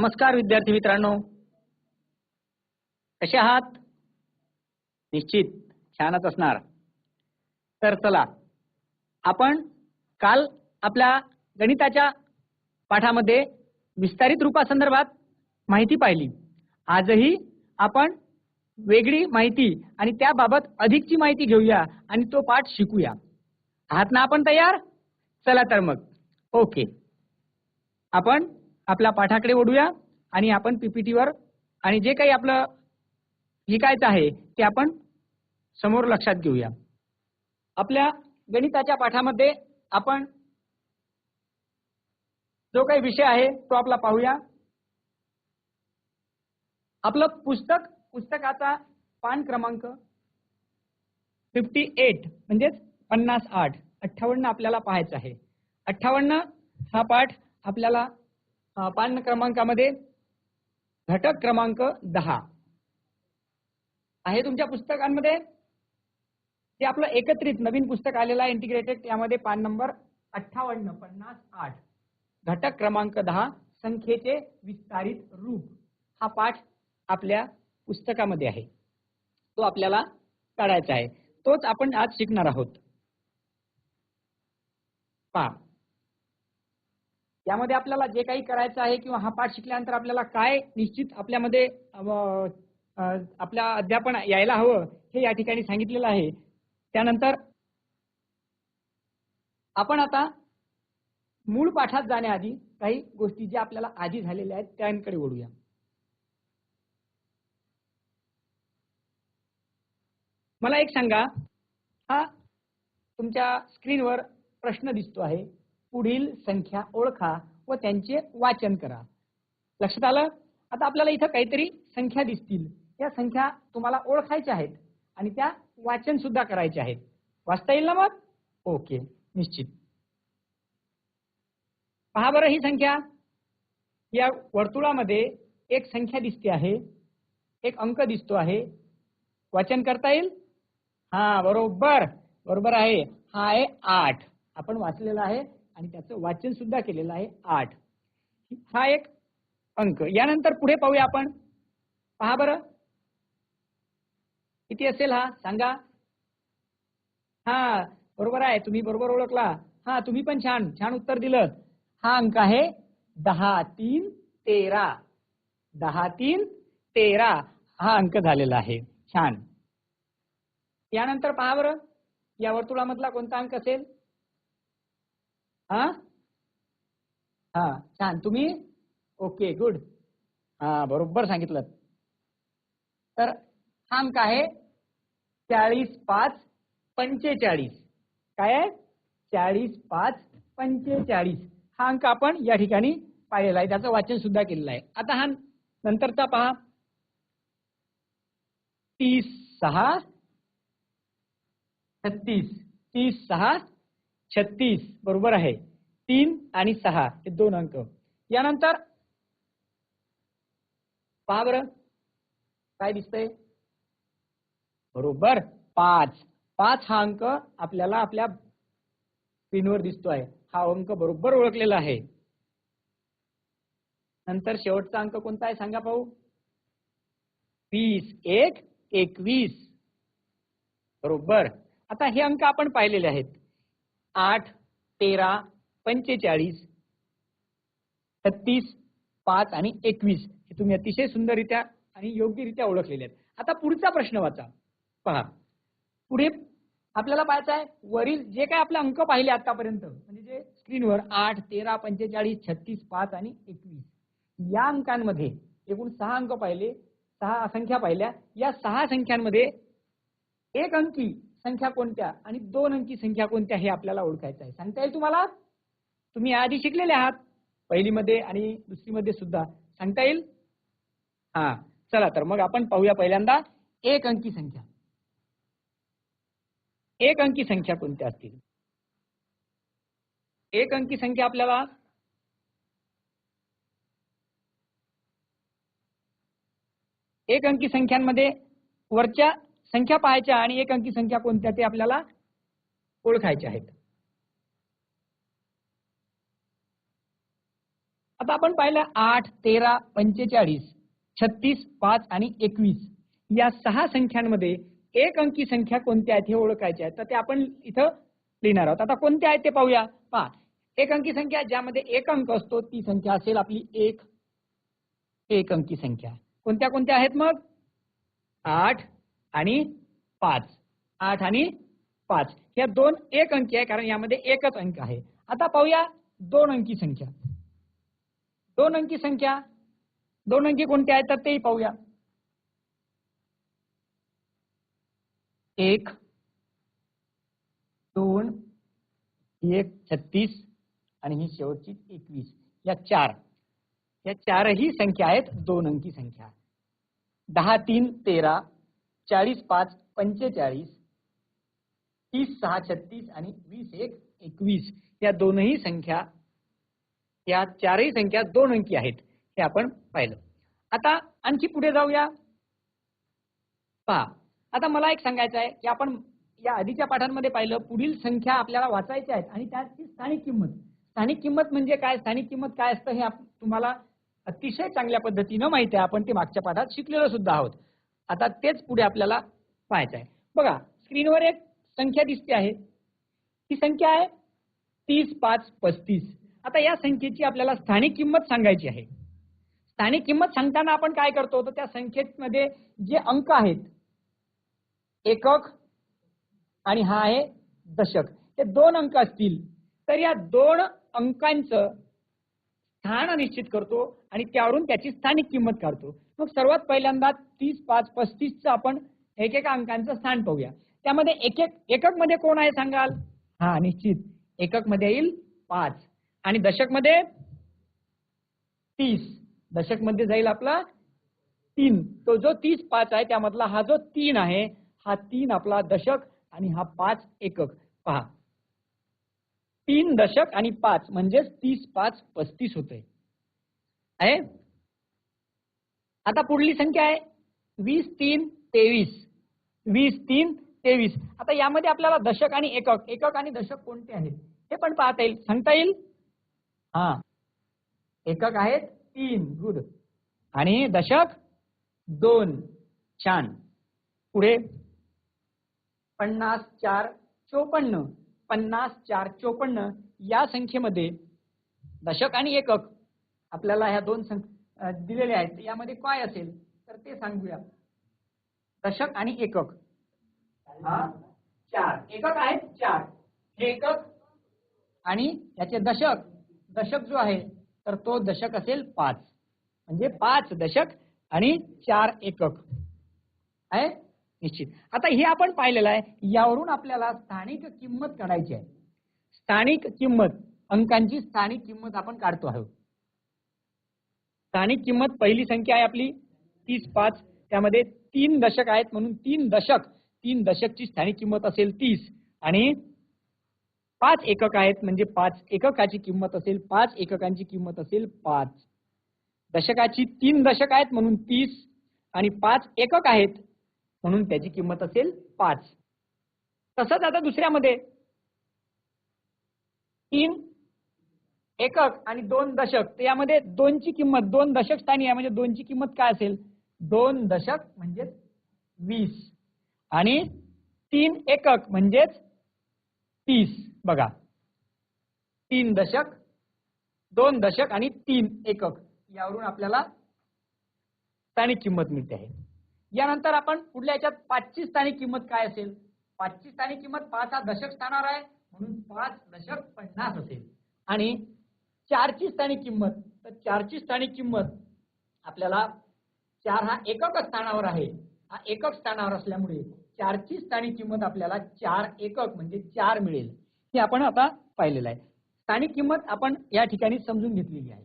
नमस्कार विद्यार्थी मित्रांनो. कसे आहात? निश्चित छानच असणार. तर चला आपण काल आपल्या गणिताच्या पाठामध्ये विस्तारित रूपासंदर्भात माहिती पाहिली. आजही आपण वेगळी माहिती आणि त्याबाबत अधिकची माहिती घेऊया आणि तो पाठ शिकूया. आहात ना आपण तयार? चला तर मग. ओके. आपण आपल्या पाठाकडे ओढूया आणि आपण पीपीटीवर आणि जे काही आपलं शिकायचं आहे ते आपण समोर लक्षात घेऊया. आपल्या गणिताच्या पाठामध्ये आपण जो काही विषय आहे तो आपला पाहूया. आपलं पुस्तक पुस्तकाचा पान क्रमांक फिफ्टी एट म्हणजेच पन्नास आठ अठ्ठावन्न आपल्याला पाहायचं आहे. अठ्ठावन्न हा पाठ आपल्याला पान क्रमांकामध्ये घटक क्रमांक दहा. आहे तुमच्या पुस्तकांमध्ये? ते आपलं एकत्रित नवीन पुस्तक आलेलं आहे इंटिग्रेटेड त्यामध्ये पान नंबर अठ्ठावन्न पन्नास आठ. घटक क्रमांक दहा संख्येचे विस्तारित रूप. हा पाठ आपल्या पुस्तकामध्ये आहे. तो आपल्याला काढायचा आहे. तोच आपण आज शिकणार आहोत. पा यामध्ये आपल्याला जे काही करायचं आहे किंवा हा पाठ शिकल्यानंतर आपल्याला काय निश्चित आपल्यामध्ये आपल्या अध्यापन यायला हवं हे या ठिकाणी सांगितलेलं आहे. त्यानंतर आपण आता मूळ पाठात जाण्याआधी काही गोष्टी ज्या आपल्याला आधी झालेल्या आहेत त्यांकडे ओढूया मला एक सांगा हा तुमच्या स्क्रीनवर प्रश्न दिसतो आहे. पुढील संख्या ओळखा व त्यांचे वाचन करा. लक्षात आलं? आता आपल्याला इथं काहीतरी संख्या दिसतील. या संख्या तुम्हाला ओळखायच्या आहेत आणि त्या वाचन सुद्धा करायचे आहेत. वाचता येईल ना मग? ओके निश्चित. पहा बरं ही संख्या. या वर्तुळामध्ये एक संख्या दिसते आहे. एक अंक दिसतो आहे. वाचन करता येईल? हा बरोबर. बरोबर आहे. हा आहे आठ. आपण वाचलेला आहे आणि त्याचं वाचन सुद्धा केलेलं आहे आठ. हा एक अंक. यानंतर पुढे पाहूया आपण. पहा बरं. किती असेल हा? सांगा. हा बरोबर आहे. तुम्ही बरोबर ओळखला. हा तुम्ही पण छान छान उत्तर दिलं. हा अंक आहे दहा तीन तेरा. दहा तीन तेरा. हा अंक झालेला आहे. छान. यानंतर पहा बरं. या वर्तुळामधला कोणता अंक असेल? हा? हा. छान. तुम्ही? ओके गुड हा बरोबर सांगितलं. तर हा अंक आहे? चाळीस पाच पंचेचाळीस. काय आहे? चाळीस पाच पंचेचाळीस. हा अंक आपण या ठिकाणी पाहिलेला आहे. त्याचं वाचन सुद्धा केलेलं आहे. आता हा नंतरचा पहा. तीस सहा छत्तीस. तीस सहा छत्तीस बरोबर आहे. तीन आणि सहा हे दोन अंक. यानंतर पहा बरं. काय दिसतंय? बरोबर पाच. पाच हा अंक आपल्याला आपल्या स्क्रीनवर दिसतोय. हा अंक बरोबर ओळखलेला आहे. नंतर शेवटचा अंक कोणता आहे सांगा पाहू. वीस एक एकवीस. बरोबर. आता हे अंक आपण पाहिलेले आहेत. आठ तेरा पंचेचाळीस छत्तीस पाच आणि एकवीस हे तुम्ही अतिशय सुंदररित्या आणि योग्यरित्या ओळखलेले आहेत. आता पुढचा प्रश्न वाचा. पहा. पुढे आपल्याला पाहायचं आहे वरील जे काय आपले अंक पाहिले आतापर्यंत म्हणजे जे स्क्रीनवर आठ तेरा पंचेचाळीस छत्तीस पाच आणि एकवीस या अंकांमध्ये एकूण सहा अंक पाहिले सहा संख्या पाहिल्या या सहा संख्यांमध्ये एक अंकी संख्या कोणत्या आणि दोन अंकी संख्या कोणत्या हे आपल्याला ओळखायचं आहे. सांगता येईल तुम्हाला? तुम्ही आधी शिकलेले आहात. पहिलीमध्ये आणि दुसरीमध्ये सुद्धा. सांगता येईल? हा चला तर मग आपण पाहूया पहिल्यांदा. एक अंकी संख्या. एक अंकी संख्या कोणत्या असतील? एक अंकी संख्या आपल्याला? एक अंकी संख्यांमध्ये वरच्या संख्या पाहायच्या आणि एक अंकी संख्या कोणत्या ते आपल्याला ओळखायच्या आहेत. आता आपण पाहिलं आठ तेरा पंचेचाळीस छत्तीस पाच आणि एकवीस. या सहा संख्यांमध्ये एक अंकी संख्या कोणत्या आहेत हे ओळखायचे आहेत. तर ते आपण इथं लिहिणार आहोत. आता कोणत्या आहेत ते पाहूया. पहा. एक अंकी संख्या ज्यामध्ये एक अंक असतो ती संख्या असेल आपली एक. एक अंकी संख्या. कोणत्या कोणत्या आहेत मग? आठ आणि पाच. आठ आणि पाच. या दोन एक अंकी आहे कारण यामध्ये एकच अंक आहे. आता पाहूया दोन अंकी संख्या. दोन अंकी संख्या. दोन अंकी कोणत्या आहेत तर तेही पाहूया. एक दोन एक छत्तीस आणि ही शेवटची एकवीस. या चार. या चारही संख्या आहेत दोन अंकी संख्या. दहा तीन तेरा चाळीस पाच पंचेचाळीस तीस सहा छत्तीस आणि वीस एक एकवीस. या दोनही संख्या या चारही संख्या दोन अंकी आहेत. हे आपण पाहिलं. आता आणखी पुढे जाऊया. पहा आता मला एक सांगायचं आहे की आपण या आधीच्या पाठांमध्ये पाहिलं पुढील संख्या आपल्याला वाचायच्या आहेत आणि त्याची स्थानिक किंमत. स्थानिक किंमत म्हणजे काय? स्थानिक किंमत काय असतं हे तुम्हाला अतिशय चांगल्या पद्धतीनं माहिती आहे. आपण ते मागच्या पाठात शिकलेलं सुद्धा आहोत. आता तेच पुढे आपल्याला पाहायचं आहे. बघा स्क्रीनवर एक संख्या दिसते आहे. ही संख्या आहे तीस पाच पस्तीस. आता या संख्येची आपल्याला स्थानिक किंमत सांगायची आहे. स्थानिक किंमत सांगताना आपण काय करतो? तर त्या संख्येमध्ये जे अंक आहेत एकक आणि हा आहे दशक. हे दोन अंक असतील. तर या दोन अंकांचं स्थान निश्चित करतो आणि त्यावरून त्याची स्थानिक किंमत काढतो. मग सर्वात पहिल्यांदा तीस पाच पस्तीसचं आपण एक एक अंकांचं स्थान पाहूया. त्यामध्ये एक एक एककमध्ये कोण आहे सांगाल? हा निश्चित. एककमध्ये येईल पाच. आणि दशकमध्ये तीस. दशकमध्ये जाईल आपला तीन. तो जो तीस पाच आहे त्यामधला हा जो तीन आहे हा तीन आपला दशक आणि हा पाच एकक. पहा. तीन दशक आणि पाच म्हणजेच तीस पाच पस्तीस होते आहे? आता पुढली संख्या आहे वीस तीन तेवीस. वीस तीन तेवीस. आता यामध्ये आपल्याला दशक आणि एकक. एकक आणि दशक कोणते आहेत? हे पण पाहता येईल. सांगता येईल? हा. एकक आहेत तीन. गुड आणि दशक दोन. छान. पुढे. पन्नास चार चोपन्न. पन्नास चार चोपन्न. या संख्येमध्ये दशक आणि एकक. आपल्याला ह्या दोन संख्या दिलेले आहेत. यामध्ये काय असेल तर ते सांगूया. दशक आणि एकक. हा? चार. एकक आहेत चार. हे एकक? आणि याचे दशक. दशक जो आहे तर तो दशक असेल पाच. म्हणजे पाच दशक आणि चार एकक. आहे? निश्चित. आता हे आपण पाहिलेलं आहे यावरून आपल्याला स्थानिक किंमत काढायची आहे. स्थानिक किंमत. अंकांची स्थानिक किंमत आपण काढतो आहोत. स्थानिक किंमत पहिली संख्या आहे आपली तीस पाच. त्यामध्ये तीन दशक आहेत म्हणून तीन दशक तीन दशकची स्थानिक किंमत असेल तीस. आणि पाच एकक आहेत म्हणजे पाच एककाची किंमत असेल पाच एककांची किंमत असेल पाच. दशकाची तीन दशक आहेत म्हणून तीस. आणि पाच एकक आहेत म्हणून त्याची किंमत असेल पाच. तसंच आता दुसऱ्यामध्ये. तीन एकक आणि दोन दशक. तर यामध्ये दोनची किंमत दोन दशक स्थानी आहे. म्हणजे दोनची किंमत काय असेल? दोन दशक म्हणजे वीस. आणि तीन एकक म्हणजेच तीस. बघा. तीन दशक दोन दशक आणि तीन एकक. यावरून आपल्याला स्थानिक किंमत मिळते आहे. यानंतर आपण पुढल्या याच्यात पाचची स्थानिक किंमत काय असेल? पाचची स्थानिक किंमत पाच हा दशक स्थानावर आहे. म्हणून पाच दशक पन्नास असेल. आणि चारची स्थानिक किंमत. तर चारची स्थानिक किंमत आपल्याला चार हा एकक स्थानावर आहे. हा एकक स्थानावर असल्यामुळे चारची स्थानिक किंमत आपल्याला चार एकक म्हणजे चार मिळेल. हे आपण आता पाहिलेलं आहे. स्थानिक किंमत आपण या ठिकाणी समजून घेतलेली आहे.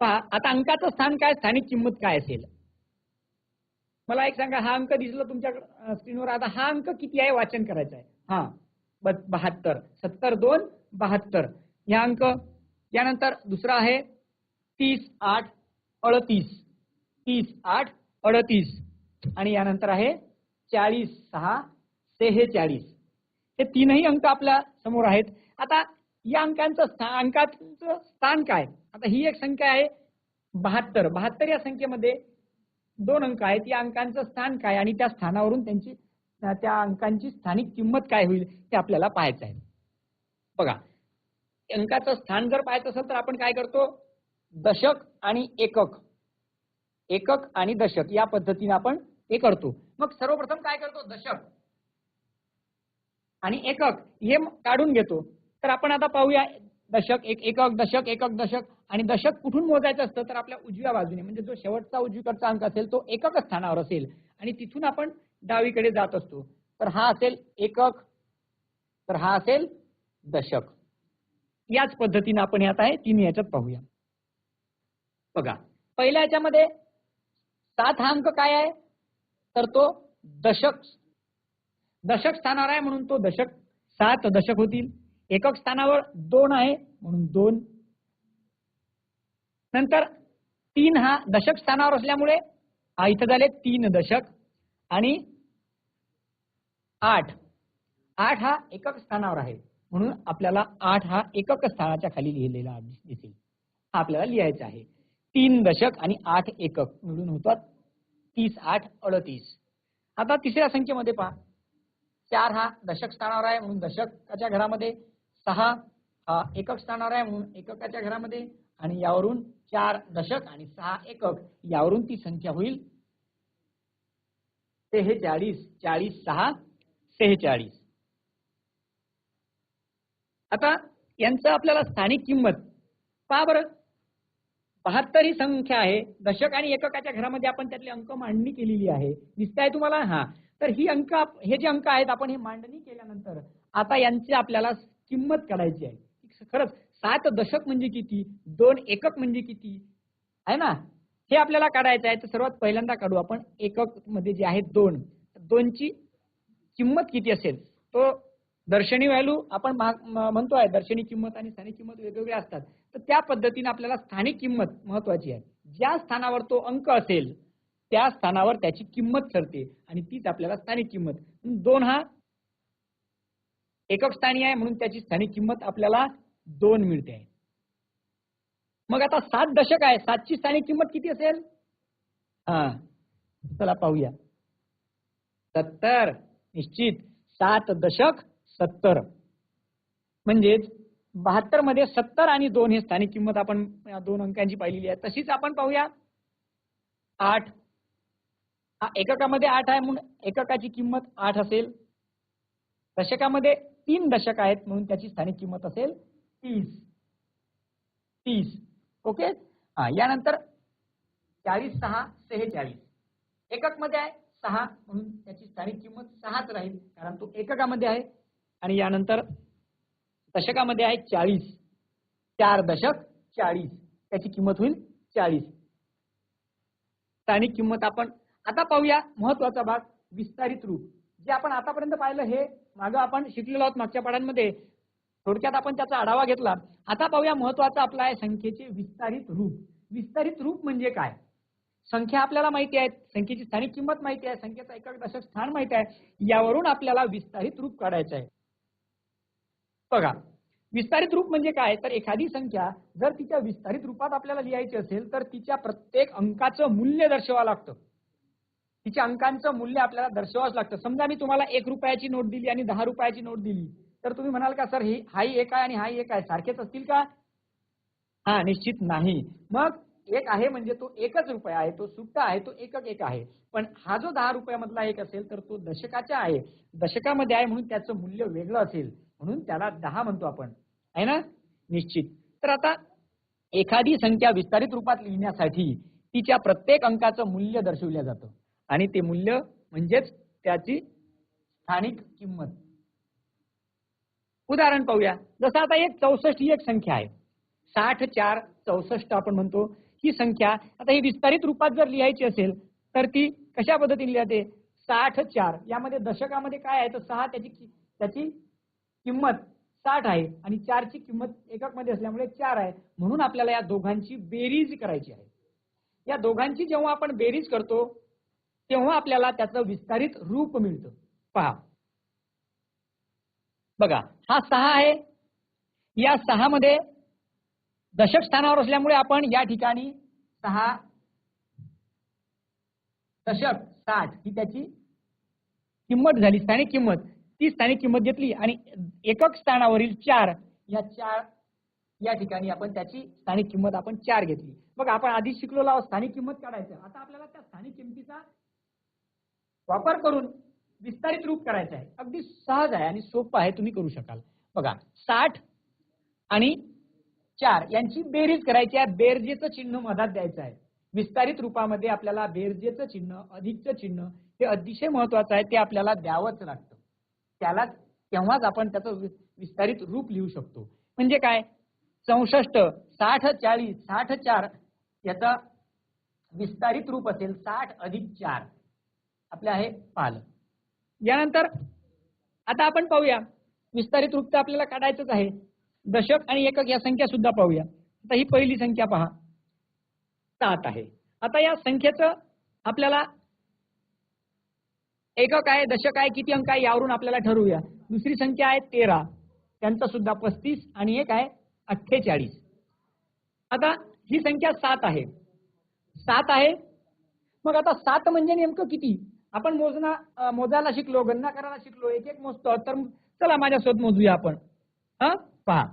पहा आता अंकाचं स्थान काय स्थानिक किंमत काय असेल? मला एक सांगा हा अंक दिसला तुमच्या स्क्रीनवर आता हा अंक किती आहे वाचन करायचं आहे? हा बहात्तर सत्तर दोन बहात्तर. या अंक यानंतर दुसरा आहे तीस आठ अडतीस. तीस आठ अडतीस. आणि यानंतर आहे चाळीस सहा सेहेचाळीस. हे तीनही अंक आपल्यासमोर आहेत. आता या अंकांचं स्था- अंकाचं स्थान काय? आता ही एक संख्या आहे बहात्तर. बहात्तर या संख्येमध्ये दोन अंक आहेत. या अंकांचं स्थान काय? आणि त्या स्थानावरून त्यांची त्या- त्या अंकांची स्थानिक किंमत काय होईल ते आपल्याला पाहायचं आहे. बघा अंकाचं स्थान जर पाहायचं असेल तर आपण काय करतो? दशक आणि एकक. एकक आणि दशक या पद्धतीने आपण हे करतो. मग सर्वप्रथम काय करतो? दशक आणि एकक हे काढून घेतो. तर आपण आता पाहूया दशक एक एकक दशक एकक दशक आणि दशक कुठून मोजायचं असतं? तर आपल्या उजव्या बाजूने म्हणजे जो शेवटचा उजवीकडचा अंक असेल तो एकक स्थानावर असेल आणि तिथून आपण डावीकडे जात असतो. तर हा असेल एकक. तर हा असेल दशक. याच पद्धतीने आपण यात आहे तीन याच्यात पाहूया. बघा पहिल्या याच्यामध्ये सात हा अंक काय आहे? तर तो दशक. दशक स्थानावर आहे म्हणून तो दशक. सात दशक होतील. एकक स्थानावर दोन आहे म्हणून दोन. नंतर तीन हा दशक स्थानावर असल्यामुळे हा इथं झाले तीन दशक आणि आठ. आठ हा एकक स्थानावर आहे. म्हणून आपल्याला आठ हा एकक स्थानाच्या खाली लिहिलेला दिसेल. हा आपल्याला लिहायचा आहे. तीन दशक आणि आठ एकक मिळून होतात तीस आठ अडतीस. आता तिसऱ्या संख्येमध्ये पहा. चार हा दशक स्थानावर आहे म्हणून दशकाच्या घरामध्ये सहा हा एकक स्थानावर आहे म्हणून एककाच्या घरामध्ये आणि यावरून चार दशक आणि सहा एकक यावरून ती संख्या होईल सेहेचाळीस चाळीस सहा सेहेचाळीस. आता यांचं आपल्याला स्थानिक किंमत पहा बरं. बहात्तर ही संख्या आहे. दशक आणि एककाच्या घरामध्ये आपण त्यातली अंक मांडणी केलेली आहे. दिसताय तुम्हाला? हा. तर ही अंक हे जे अंक आहेत आपण हे मांडणी केल्यानंतर आता यांची आपल्याला किंमत काढायची आहे. खरंच सात दशक म्हणजे किती? दोन एकक म्हणजे किती? आहे ना? हे आपल्याला काढायचं आहे. तर सर्वात पहिल्यांदा काढू आपण एककमध्ये जे आहे दोन. दोनची किंमत किती असेल? तो दर्शनी व्हॅल्यू आपण म्हणतो आहे म्हणतोय दर्शनी किंमत आणि स्थानिक किंमत वेगवेगळ्या असतात. तर त्या पद्धतीने आपल्याला स्थानिक किंमत महत्वाची आहे. ज्या स्थानावर तो अंक असेल त्या स्थानावर त्याची किंमत ठरते आणि तीच आपल्याला स्थानिक किंमत. दोन हा एकक स्थानी आहे म्हणून त्याची स्थानिक किंमत आपल्याला दोन मिळते. आहे मग आता सात दशक आहे सातची स्थानिक किंमत किती असेल? हा चला पाहूया. सत्तर निश्चित. सात दशक सत्तर. म्हणजेच बहात्तरमध्ये सत्तर आणि दोन हे स्थानिक किंमत आपण या दोन अंकांची पाहिलेली आहे. तशीच आपण पाहूया. आठ. हा एककामध्ये आठ आहे म्हणून एककाची किंमत आठ असेल. दशकामध्ये तीन दशक आहेत म्हणून त्याची स्थानिक किंमत असेल तीस. तीस. ओके? हा यानंतर चाळीस सहा सेहेचाळीस. एककमध्ये आहे सहा म्हणून त्याची स्थानिक किंमत सहाच राहील कारण तो एककामध्ये आहे. आणि यानंतर दशकामध्ये आहे चाळीस. चार दशक चाळीस. त्याची किंमत होईल चाळीस. स्थानिक किंमत आपण आता पाहूया. महत्त्वाचा भाग विस्तारित रूप. जे आपण आतापर्यंत पाहिलं हे मागं आपण शिकलेलो आहोत मागच्या पाड्यांमध्ये थोडक्यात आपण त्याचा आढावा घेतला. आता पाहूया महत्त्वाचा आपला आहे संख्येचे विस्तारित रूप. विस्तारित रूप म्हणजे काय? संख्या आपल्याला माहिती आहे. संख्येची स्थानिक किंमत माहिती आहे. संख्येचा एकक दशक स्थान माहिती आहे. यावरून आपल्याला विस्तारित रूप काढायचं आहे. बघा विस्तारित रूप म्हणजे काय? तर एखादी संख्या जर तिच्या विस्तारित रूपात आपल्याला लिहायची असेल तर तिच्या प्रत्येक अंकाचं मूल्य दर्शवावं लागतं. तिच्या अंकांचं मूल्य आपल्याला दर्शवावंच लागतं. समजा मी तुम्हाला एक रुपयाची नोट दिली आणि दहा रुपयाची नोट दिली तर तुम्ही म्हणाल का सर ही हाही एक आहे आणि हाही एक आहे सारखेच असतील का? हा निश्चित नाही. मग एक आहे म्हणजे तो एकच रुपया आहे तो सुट्टा आहे तो एकक एक आहे. पण हा जो दहा रुपयामधला एक असेल तर तो दशकाचा आहे. दशकामध्ये आहे म्हणून त्याचं मूल्य वेगळं असेल. म्हणून त्याला दहा म्हणतो आपण. आहे ना? निश्चित. तर आता एखादी संख्या विस्तारित रूपात लिहिण्यासाठी तिच्या प्रत्येक अंकाचं मूल्य दर्शवलं जातं. आणि ते मूल्य म्हणजेच त्याची स्थानिक किंमत. उदाहरण पाहूया. जसं आता एक चौसष्ट ही एक संख्या आहे. साठ चार चौसष्ट आपण म्हणतो. ही संख्या आता ही विस्तारित रूपात जर लिहायची असेल तर ती कशा पद्धतीने लिहाते? साठ चार. यामध्ये दशकामध्ये काय आहे? तर सहा त्याची त्याची किंमत साठ आहे आणि चारची किंमत एककमध्ये असल्यामुळे चार आहे. म्हणून आपल्याला या दोघांची बेरीज करायची आहे. या दोघांची जेव्हा आपण बेरीज करतो तेव्हा आपल्याला त्याचं विस्तारित रूप मिळतं. पहा. बघा हा सहा आहे. या सहा मध्ये दशक स्थानावर असल्यामुळे आपण या ठिकाणी सहा दशक साठ ही त्याची किंमत झाली. स्थानिक किंमत. ती स्थानिक किंमत घेतली आणि एकक स्थानावरील चार या चार या ठिकाणी आपण त्याची स्थानिक किंमत आपण चार घेतली. बघ आपण आधी शिकलो आहोत स्थानिक किंमत काढायचं. आता आपल्याला त्या स्थानिक किंमतीचा वापर करून विस्तारित रूप करायचं आहे. अगदी सहज आहे आणि सोपं आहे तुम्ही करू शकाल. बघा साठ आणि चार यांची बेरीज करायची आहे. बेरजेचं चिन्ह मधात द्यायचं आहे. विस्तारित रूपामध्ये आपल्याला बेरजेचं चिन्ह अधिकचं चिन्ह हे अतिशय महत्वाचं आहे. ते आपल्याला द्यावंच लागतं. त्यालाच तेव्हाच आपण त्याचं विस्तारित रूप लिहू शकतो. म्हणजे काय? चौसष्ट साठ चाळीस साठ चार याचा विस्तारित रूप असेल साठ अधिक चार. आपले आहे पाल. यानंतर आता आपण पाहूया. विस्तारित रूप तर आपल्याला काढायचंच आहे. दशक आणि एकक या संख्या सुद्धा पाहूया. आता ही पहिली संख्या पहा. सात आहे. आता या संख्येचं आपल्याला एकक आहे दशक आहे किती अंक आहे यावरून आपल्याला ठरवूया. दुसरी संख्या आहे तेरा. त्यांचा सुद्धा पस्तीस आणि एक आहे अठ्ठेचाळीस. आता ही संख्या सात आहे. सात आहे. मग आता सात म्हणजे नेमकं किती? आपण मोजना मोजायला शिकलो गणना करायला शिकलो एक एक मोजतो. तर चला माझ्यासोबत मोजूया आपण. हा? पहा.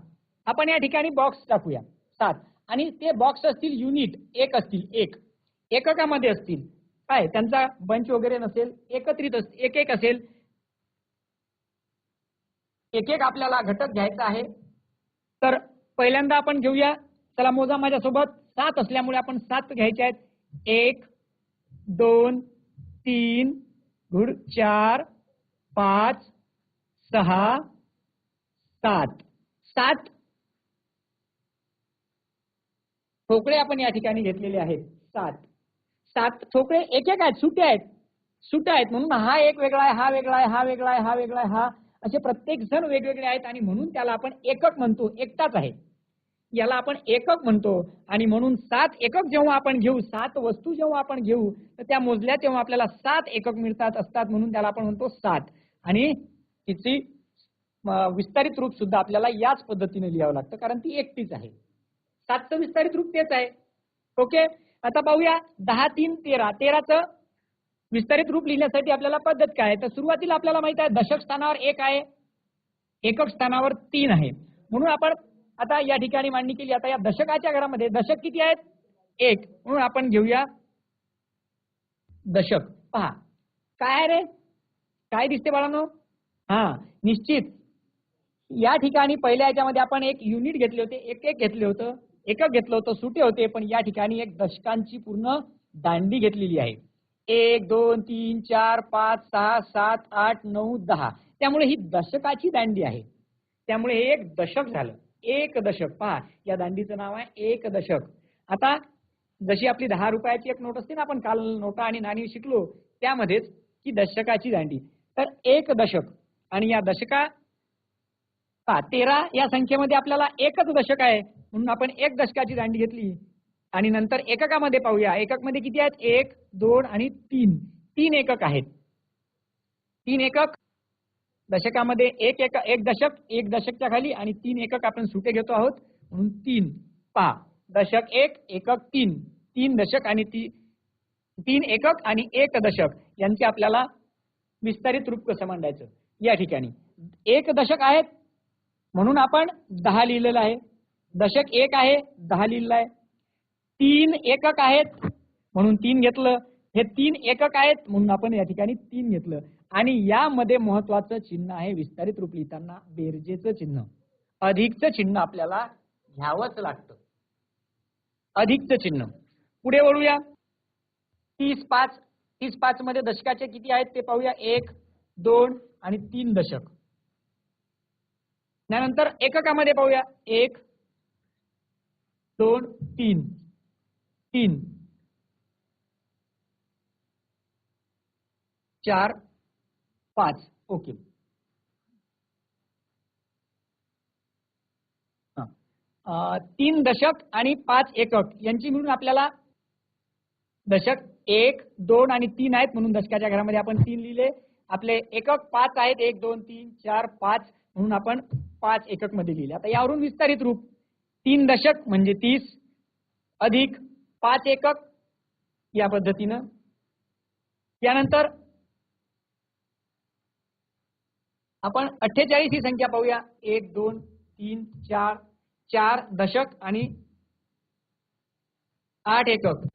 आपण या ठिकाणी बॉक्स टाकूया. सात. आणि ते बॉक्स असतील युनिट एक असतील. एक. एककामध्ये असतील. काय त्यांचा बंच वगैरे नसेल एकत्रित एक एक असेल. एक एक आपल्याला घटक घ्यायचा आहे. तर पहिल्यांदा आपण घेऊया. चला मोजा माझ्यासोबत. सात असल्यामुळे आपण सात घ्यायचे आहेत. एक दोन तीन गुड चार पाच सहा सात. सात ठोकळे आपण या ठिकाणी घेतलेले आहेत. सात. सात ठोकळे एक एक आहेत सुटे आहेत. सुटे आहेत म्हणून हा एक वेगळा आहे हा वेगळा आहे हा वेगळा आहे हा वेगळा आहे हा. असे प्रत्येक जण वेगवेगळे आहेत आणि म्हणून त्याला आपण एकक म्हणतो एकटाच आहे. याला आपण एकक म्हणतो आणि म्हणून सात एकक जेव्हा आपण घेऊ सात वस्तू जेव्हा आपण घेऊ तर त्या मोजल्या तेव्हा आपल्याला सात एकक मिळतात असतात म्हणून त्याला आपण म्हणतो सात. आणि तिची विस्तारित रूप सुद्धा आपल्याला याच पद्धतीने लिहावं लागतं कारण ती एकटीच आहे. सातचं विस्तारित रूप तेच आहे. ओके? आता पाहूया दहा तीन तेरा. तेराचं विस्तारित रूप लिहिण्यासाठी आपल्याला पद्धत काय आहे? तर सुरुवातीला आपल्याला माहीत आहे दशक स्थानावर एक आहे एकक स्थानावर तीन आहे. म्हणून आपण आता या ठिकाणी मांडणी केली. आता या दशकाच्या घरामध्ये दशक किती आहेत? एक. म्हणून आपण घेऊया दशक. पहा. काय आहे रे? काय दिसते बाळांनो? हा निश्चित. या ठिकाणी पहिल्या याच्यामध्ये आपण एक युनिट घेतले होते एक एक घेतले होतं. एकक घेतलं होतं सुटे होते पण या ठिकाणी एक दशकांची पूर्ण दांडी घेतलेली आहे. एक दोन तीन चार पाच सहा सात आठ नऊ दहा. त्यामुळे ही दशकाची दांडी आहे. त्यामुळे हे एक दशक झालं. एक दशक. पहा या दांडीचं नाव आहे एक दशक. आता जशी आपली दहा रुपयाची एक नोट असते ना आपण काल नोटा आणि नाणी शिकलो त्यामध्येच की दशकाची दांडी. तर एक दशक. आणि या दशका पहा तेरा या संख्येमध्ये आपल्याला एकच दशक आहे. म्हणून आपण एक दशकाची दांडी घेतली आणि नंतर एककामध्ये पाहूया. एककमध्ये किती आहेत? एक दोन आणि तीन. तीन एकक आहेत. तीन एकक दशकामध्ये एक एक एक दशक एक दशकच्या खाली आणि तीन एकक आपण सुटे घेतो आहोत. म्हणून तीन. पहा. दशक एक एकक तीन. तीन दशक आणि ती तीन एकक आणि एक दशक यांचे आपल्याला विस्तारित रूप कसं मांडायचं? या ठिकाणी. एक दशक आहेत म्हणून आपण दहा लिहिलेलं आहे. दशक एक आहे दहा लिहिलं आहे. तीन एकक आहेत म्हणून तीन घेतलं. हे तीन एकक आहेत म्हणून आपण या ठिकाणी तीन घेतलं. आणि यामध्ये महत्वाचं चिन्ह आहे विस्तारित रूप लिहिताना बेरजेचं चिन्ह. अधिकचं चिन्ह आपल्याला घ्यावंच लागतं. अधिकचं चिन्ह. पुढे वळूया. तीस पाच तीस पाच मध्ये दशकाचे किती आहेत ते पाहूया. एक दोन आणि तीन दशक. त्यानंतर एककामध्ये पाहूया. एक दोन तीन. तीन. चार पाच. ओके. तीन दशक आणि पाच एकक. यांची मिळून आपल्याला दशक एक दोन आणि तीन आहेत म्हणून दशकाच्या घरामध्ये आपण तीन लिहिले. आपले एकक पाच आहेत. एक दोन तीन चार पाच म्हणून आपण पाच एककमध्ये लिहिले. आता यावरून विस्तारित रूप तीन दशक म्हणजे तीस अधिक पाच एकक या पद्धतीनं. त्यानंतर आपण अठ्ठेचाळीस ही संख्या पाहूया. एक दोन तीन चार चार दशक आणि आठ एकक.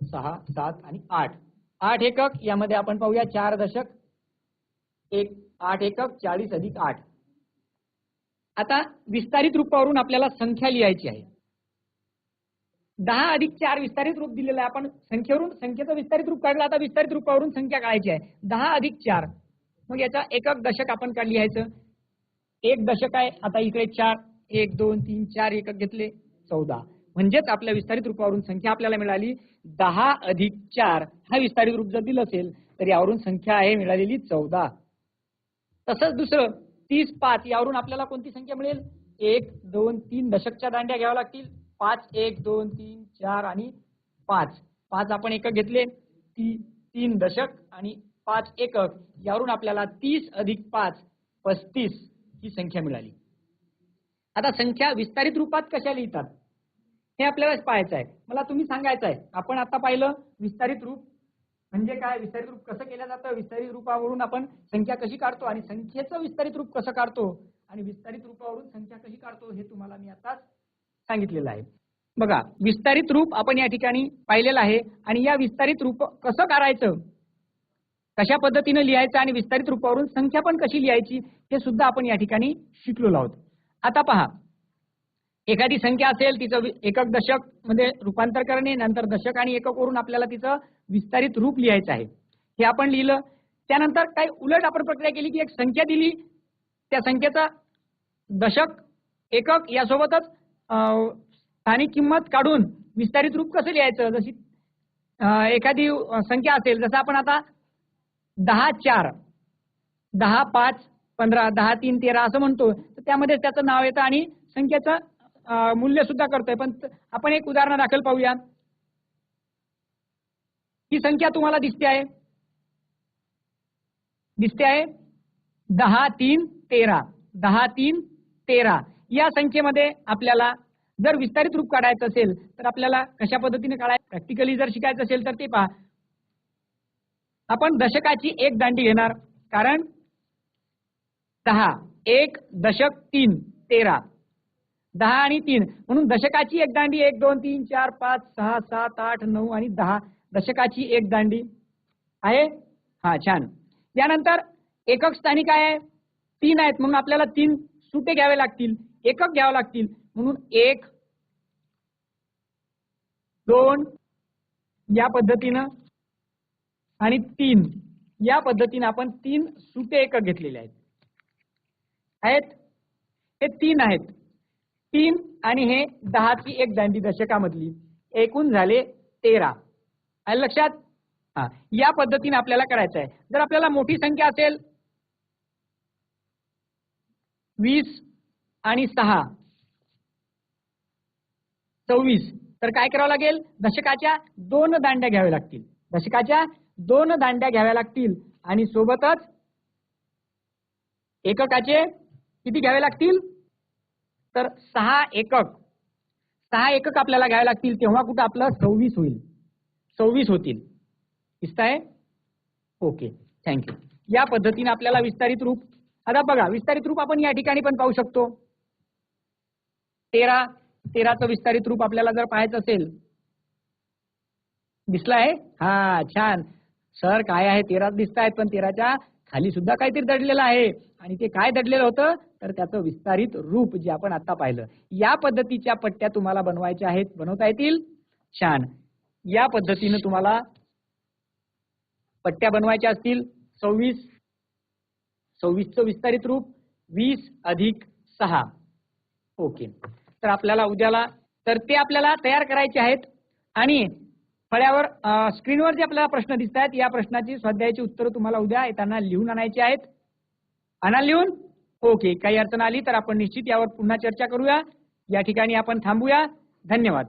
सहा सात आणि आठ. आठ एकक यामध्ये आपण पाहूया चार दशक. एक आठ एकक चाळीस अधिक आठ. आता विस्तारित रूपावरून आपल्याला संख्या लिहायची आहे. दहा अधिक चार विस्तारित रूप दिलेलं आहे आपण संख्येवरून संख्येचं विस्तारित रूप काढलं आता विस्तारित रूपावरून संख्या काढायची आहे. दहा अधिक चार. मग याचा एकक दशक आपण का लिहायचं? एक दशक आहे आता इकडे चार एक दोन तीन चार एकक घेतले चौदा. म्हणजेच आपल्या विस्तारित रूपावरून संख्या आपल्याला मिळाली दहा अधिक चार. हा विस्तारित रूप जर दिलं असेल तर यावरून संख्या आहे मिळालेली चौदा. तसंच दुसरं तीस पाच यावरून आपल्याला कोणती संख्या मिळेल? एक दोन तीन दशकच्या दांड्या घ्याव्या लागतील. पाच एक दोन तीन चार आणि पाच. पाच आपण एकक घेतले. ती तीन दशक आणि पाच एकक. यावरून आपल्याला तीस अधिक पाच पस्तीस ही संख्या मिळाली. आता संख्या विस्तारित रूपात कशा लिहितात? हे आपल्याला पाहायचं आहे. मला तुम्ही सांगायचं आहे. आपण आता पाहिलं विस्तारित रूप. म्हणजे काय? विस्तारित रूप कसं केलं जातं? विस्तारित रूपावरून आपण संख्या कशी काढतो आणि संख्येचं विस्तारित रूप कसं काढतो? आणि विस्तारित रूपावरून संख्या कशी काढतो हे तुम्हाला मी आता सांगितलेलं आहे. बघा विस्तारित रूप आपण या ठिकाणी पाहिलेलं आहे आणि या विस्तारित रूप कसं काढायचं? कशा पद्धतीनं लिहायचं आणि विस्तारित रूपावरून संख्या पण कशी लिहायची हे सुद्धा आपण या ठिकाणी शिकलो आहोत. आता पहा एखादी संख्या असेल तिचं एकक दशकमध्ये रूपांतर करणे नंतर दशक आणि एकक वरून आपल्याला तिचं विस्तारित रूप लिहायचं आहे. हे आपण लिहिलं. त्यानंतर काही उलट आपण प्रक्रिया केली की एक संख्या दिली. त्या संख्येचा दशक एकक यासोबतच स्थानिक किंमत काढून विस्तारित रूप कसं लिहायचं? जशी एखादी संख्या असेल जसं आपण आता दहा चार दहा पाच पंधरा दहा तीन तेरा असं म्हणतो तर त्यामध्ये त्याचं नाव येतं आणि संख्येचं मूल्य सुद्धा करतोय. पण आपण एक उदाहरण दाखल पाहूया. ही संख्या तुम्हाला दिसते आहे. दिसते आहे दहा तीन तेरा. दहा तीन तेरा. या संख्येमध्ये आपल्याला जर विस्तारित रूप काढायचं असेल तर आपल्याला कशा पद्धतीने काढायचं? प्रॅक्टिकली जर शिकायचं असेल तर ते पहा. आपण दशकाची एक दांडी घेणार. कारण दहा एक दशक तीन तेरा. दहा आणि तीन. म्हणून दशकाची एक दांडी एक दोन तीन चार पाच सहा सात आठ नऊ आणि दहा. दशकाची एक दांडी. आहे? हा छान. यानंतर एकक स्थानिक आहे. तीन आहेत. म्हणून आपल्याला तीन सुटे घ्यावे लागतील. एकक घ्यावे लागतील. म्हणून एक दोन या पद्धतीनं आणि तीन. या पद्धतीनं आपण तीन सुटे एकक घेतलेले आहेत. आहेत? हे तीन आहेत. तीन आणि हे दहाची एक दांडी दशकामधली. एकूण झाले तेरा. लक्षात? हा या पद्धतीने आपल्याला करायचं आहे. जर आपल्याला मोठी संख्या असेल वीस आणि सहा सव्वीस तर काय करावं लागेल? दशकाच्या दोन दांड्या घ्याव्या लागतील. दशकाच्या दोन दांड्या घ्याव्या लागतील. आणि सोबतच एककाचे किती घ्यावे लागतील? तर सहा एकक. सहा एकक आपल्याला घ्यावे लागतील तेव्हा कुठं आपलं सव्वीस होईल. सव्वीस होतील. दिसताय? ओके. थँक्यू या पद्धतीने आपल्याला विस्तारित रूप. आता बघा विस्तारित रूप आपण या ठिकाणी पण पाहू शकतो. तेरा तेराचं विस्तारित रूप आपल्याला जर पाहायचं असेल. दिसला आहे हा छान. सर काय आहे? तेरा दिसत आहेत पण तेराच्या खाली सुद्धा काहीतरी दडलेलं आहे. आणि ते काय दडलेलं होतं? तर त्याचं विस्तारित रूप जे आपण आता पाहिलं. या पद्धतीच्या पट्ट्या तुम्हाला बनवायच्या आहेत. बनवता येतील? छान. या पद्धतीनं तुम्हाला पट्ट्या बनवायच्या असतील. सव्वीस सव्वीसचं विस्तारित रूप. वीस अधिक सहा. ओके. तर आपल्याला उद्याला तर ते आपल्याला तयार करायचे आहेत. आणि फळ्यावर स्क्रीनवर जे आपल्याला प्रश्न दिसत आहेत या प्रश्नाची स्वाध्यायाची उत्तरं तुम्हाला उद्या येताना लिहून आणायची आहेत. आणा लिहून? ओके काही अडचण आली तर आपण निश्चित यावर पुन्हा चर्चा करूया. या ठिकाणी आपण थांबूया. धन्यवाद.